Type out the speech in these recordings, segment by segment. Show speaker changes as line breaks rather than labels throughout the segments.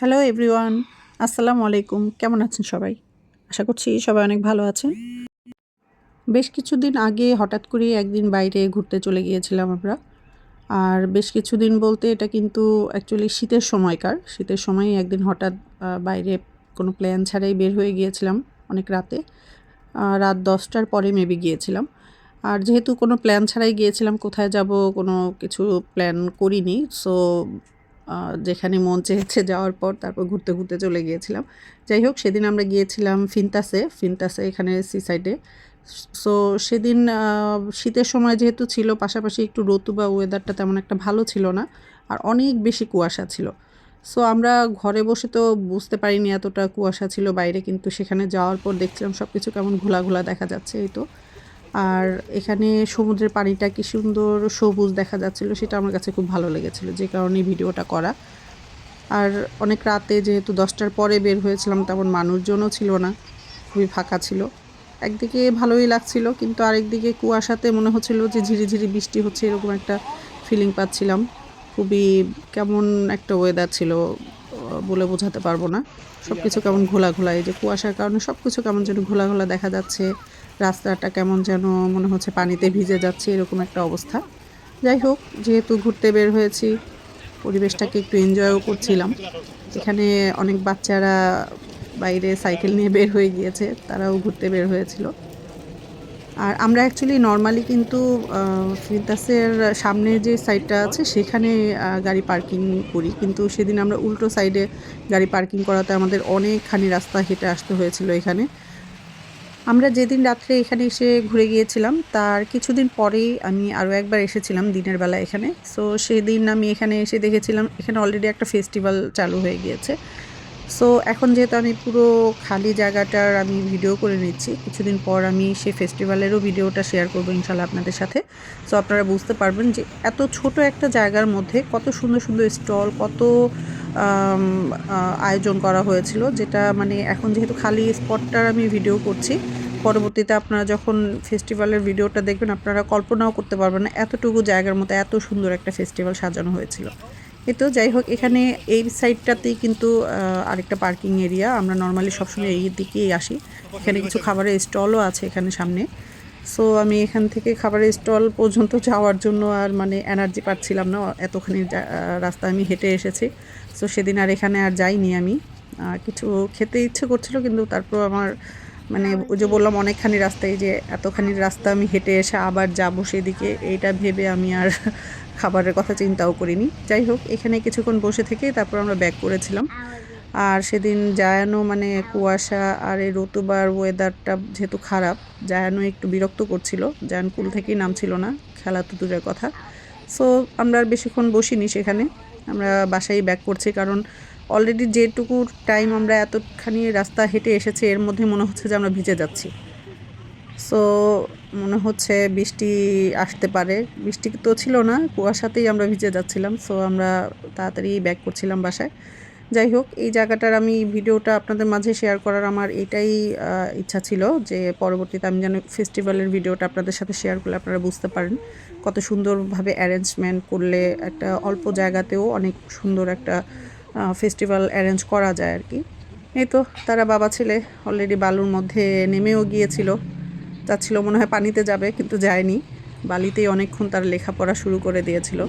Hello everyone আসসালামু আলাইকুম। কেমন আছেন সবাই? আশা করছি সবাই অনেক ভালো আছেন। বেশ কিছুদিন আগে হঠাৎ করে একদিন বাইরে ঘুরতে চলে গিয়েছিলাম আমরা। আর বেশ কিছুদিন বলতে এটা কিন্তু অ্যাকচুয়ালি শীতের সময়কার। শীতের সময় একদিন হঠাৎ বাইরে কোনো প্ল্যান ছাড়াই বের হয়ে গিয়েছিলাম অনেক রাতে। রাত দশটার পরে মেবি গিয়েছিলাম। আর যেহেতু কোনো প্ল্যান ছাড়াই গিয়েছিলাম, কোথায় যাব কোনো কিছু প্ল্যান করিনি। সো যেখানে মন চেয়েছে যাওয়ার পর তারপর ঘুরতে ঘুরতে চলে গিয়েছিলাম। যাই হোক, সেদিন আমরা গিয়েছিলাম ফিনতাসে ফিনতাসে এখানে সি সাইডে সো সেদিন শীতের সময় যেহেতু ছিল, পাশাপাশি একটু রতু বা ওয়েদারটা তেমন একটা ভালো ছিল না, আর অনেক বেশি কুয়াশা ছিল। সো আমরা ঘরে বসে তো বুঝতে পারিনি এতটা কুয়াশা ছিল বাইরে, কিন্তু সেখানে যাওয়ার পর দেখছিলাম সব কিছু কেমন ঘোলা ঘোলা দেখা যাচ্ছে, এই তো। আর এখানে সমুদ্রের পানিটা কি সুন্দর সবুজ দেখা যাচ্ছিল, সেটা আমার কাছে খুব ভালো লেগেছিল যে কারণে ভিডিওটা করা। আর অনেক রাতে যেহেতু দশটার পরে বের হয়েছিলাম, তেমন মানুষজনও ছিল না, খুবই ফাঁকা ছিল। একদিকে ভালোই লাগছিল, কিন্তু আরেকদিকে কুয়াশাতে মনে হচ্ছিল যে ঝিরিঝিরি বৃষ্টি হচ্ছে, এরকম একটা ফিলিং পাচ্ছিলাম। খুবই কেমন একটা ওয়েদার ছিল, বলে বোঝাতে পারব না। সব কিছু কেমন ঘোলা ঘোলা এই যে কুয়াশার কারণে সব কিছু কেমন যেন ঘোলা ঘোলা দেখা যাচ্ছে। রাস্তাটা কেমন যেন মনে হচ্ছে পানিতে ভিজে যাচ্ছে, এরকম একটা অবস্থা। যাই হোক, যেহেতু ঘুরতে বের হয়েছি, পরিবেশটাকে একটু এনজয়ও করছিলাম। এখানে অনেক বাচ্চারা বাইরে সাইকেল নিয়ে বের হয়ে গিয়েছে, তারাও ঘুরতে বের হয়েছিল। আর আমরা অ্যাকচুয়ালি নর্মালি কিন্তু ফিরদাসের সামনে যে সাইডটা আছে, সেখানে গাড়ি পার্কিং করি। কিন্তু সেদিন আমরা উল্টো সাইডে গাড়ি পার্কিং করাতে আমাদের অনেকখানি রাস্তা হেঁটে আসতে হয়েছিল এখানে। আমরা যেদিন রাত্রে এখানে এসে ঘুরে গিয়েছিলাম, তার কিছুদিন পরেই আমি আরও একবার এসেছিলাম দিনের বেলা এখানে। সো সেদিন আমি এখানে এসে দেখেছিলাম, এখানে অলরেডি একটা ফেস্টিভ্যাল চালু হয়ে গিয়েছে। সো এখন যেহেতু আমি পুরো খালি জায়গাটার আমি ভিডিও করে নিচ্ছি, কিছুদিন পর আমি সে ফেস্টিভ্যালেরও ভিডিওটা শেয়ার করব ইনশাল্লাহ আপনাদের সাথে। সো আপনারা বুঝতে পারবেন যে এত ছোট একটা জায়গার মধ্যে কত সুন্দর সুন্দর স্টল, কত আয়োজন করা হয়েছিল, যেটা মানে এখন যেহেতু খালি স্পটটার আমি ভিডিও করছি, পরবর্তীতে আপনারা যখন ফেস্টিভ্যালের ভিডিওটা দেখবেন, আপনারা কল্পনাও করতে পারবেন না এতটুকু জায়গার মধ্যে এত সুন্দর একটা ফেস্টিভ্যাল সাজানো হয়েছিল। এই তো যাই হোক, এখানে এই সাইডটাতেই কিন্তু আরেকটা পার্কিং এরিয়া। আমরা নর্মালি সবসময় এই দিকেই আসি। এখানে কিছু খাবারের স্টলও আছে এখানে সামনে। সো আমি এখান থেকে খাবারের স্টল পর্যন্ত যাওয়ার জন্য আর মানে এনার্জি পাচ্ছিলাম না। এতখানি রাস্তা আমি হেঁটে এসেছি। সো সেদিন আর এখানে আর যাইনি আমি। কিছু খেতে ইচ্ছে করছিল, কিন্তু তারপর আমার মানে ওই যে বললাম, অনেকখানি রাস্তায় যে এতখানি রাস্তা আমি হেঁটে এসে আবার যাব সেদিকে, এইটা ভেবে আমি আর খাবারের কথা চিন্তাও করিনি। যাই হোক এখানে কিছুক্ষণ বসে থেকে তারপর আমরা ব্যাক করেছিলাম। আর সেদিন জায়ানো মানে কুয়াশা আর এই রতুবার ওয়েদারটা যেহেতু খারাপ, জায়ানো একটু বিরক্ত করছিল। জায়ান কুল থেকেই নামছিল না, খেলা তো দূরের কথা। সো আমরা আর বেশিক্ষণ বসিনি সেখানে। আমরা বাসায় ব্যাক করছি কারণ অলরেডি যেটুকু টাইম আমরা এতখানি রাস্তা হেঁটে এসেছি, এর মধ্যে মনে হচ্ছে যে আমরা ভিজে যাচ্ছি। সো মনে হচ্ছে বৃষ্টি আসতে পারে। বৃষ্টি তো ছিল না, কুয়াশাতেই আমরা ভিজে যাচ্ছিলাম। সো আমরা তাড়াতাড়ি ব্যাক করছিলাম বাসায়। যাই হোক, এই জায়গাটার আমি ভিডিওটা আপনাদের মাঝে শেয়ার করার আমার এটাই ইচ্ছা ছিল যে পরবর্তীতে আমি যেন ফেস্টিভ্যালের ভিডিওটা আপনাদের সাথে শেয়ার করলে আপনারা বুঝতে পারেন কত সুন্দরভাবে অ্যারেঞ্জমেন্ট করলে একটা অল্প জায়গাতেও অনেক সুন্দর একটা ফেস্টিভ্যাল অ্যারেঞ্জ করা যায় আর কি। এই তো, তারা বাবা ছেলে অলরেডি বালুর মধ্যে নেমেও গিয়েছিল। যাচ্ছিল মনে হয় পানিতে যাবে, কিন্তু যায়নি। বালিতেই অনেকক্ষণ তারা লেখাপড়া শুরু করে দিয়েছিল।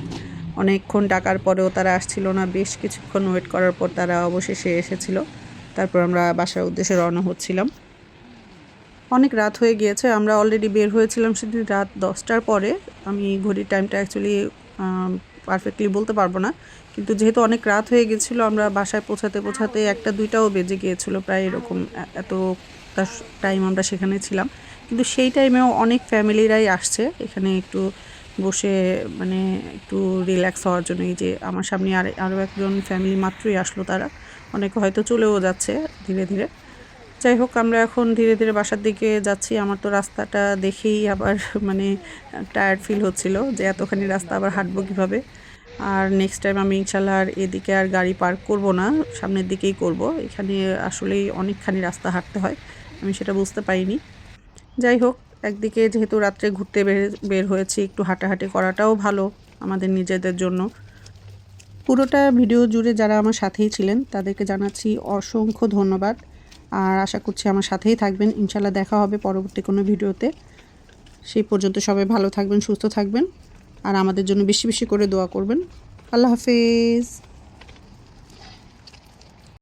অনেকক্ষণ ডাকার পরেও তারা আসছিল না। বেশ কিছুক্ষণ ওয়েট করার পর তারা অবশেষে এসেছিল। তারপর আমরা বাসার উদ্দেশ্যে রওনা হচ্ছিলাম। অনেক রাত হয়ে গিয়েছে। আমরা অলরেডি বের হয়েছিলাম সেদিন রাত দশটার পরে। আমি ঘড়ির টাইমটা অ্যাকচুয়ালি পারফেক্টলি বলতে পারব না। কিন্তু যেহেতু অনেক রাত হয়ে গেছিল আমরা বাসায় পৌঁছাতে পৌঁছাতে একটা দুইটাও বেজে গিয়েছিল। প্রায় এরকম এ- এত টাইম আমরা সেখানে ছিলাম। কিন্তু সেই টাইমেও অনেক ফ্যামিলিরাই আসছে। এখানে একটু বসে মানে একটু রিল্যাক্স হওয়ার জন্য। এই যে আমার সামনে আর, আরও একজন ফ্যামিলি মাত্রই আসলো তারা। অনেকে হয়তো চলেও যাচ্ছে ধীরে ধীরে। যাই হোক, আমরা এখন ধীরে ধীরে বাসার দিকে যাচ্ছি। আমার তো রাস্তাটা দেখেই আবার মানে টায়ার্ড ফিল হচ্ছিল যে এতখানি রাস্তা আবার হাঁটবো কীভাবে। আর নেক্সট টাইম আমি ইনশাল্লাহ আর এদিকে আর গাড়ি পার্ক করব না। সামনের দিকেই করব। এখানে আসলেই অনেকখানি রাস্তা হাঁটতে হয়। আমি সেটা বুঝতে পারিনি। যাই হোক, একদিকে যেহেতু রাত্রে ঘুরতে বের বের হয়েছি, একটু হাঁটাহাঁটি করাটাও ভালো আমাদের নিজেদের জন্য। পুরোটা ভিডিও জুড়ে যারা আমার সাথেই ছিলেন, তাদেরকে জানাচ্ছি অসংখ্য ধন্যবাদ। আর আশা করছি আমার সাথেই থাকবেন। ইনশাল্লাহ দেখা হবে পরবর্তী কোনো ভিডিওতে। সেই পর্যন্ত সবাই ভালো থাকবেন, সুস্থ থাকবেন। আর আমাদের জন্য বেশি বেশি করে দোয়া করবেন। আল্লাহ হাফেজ।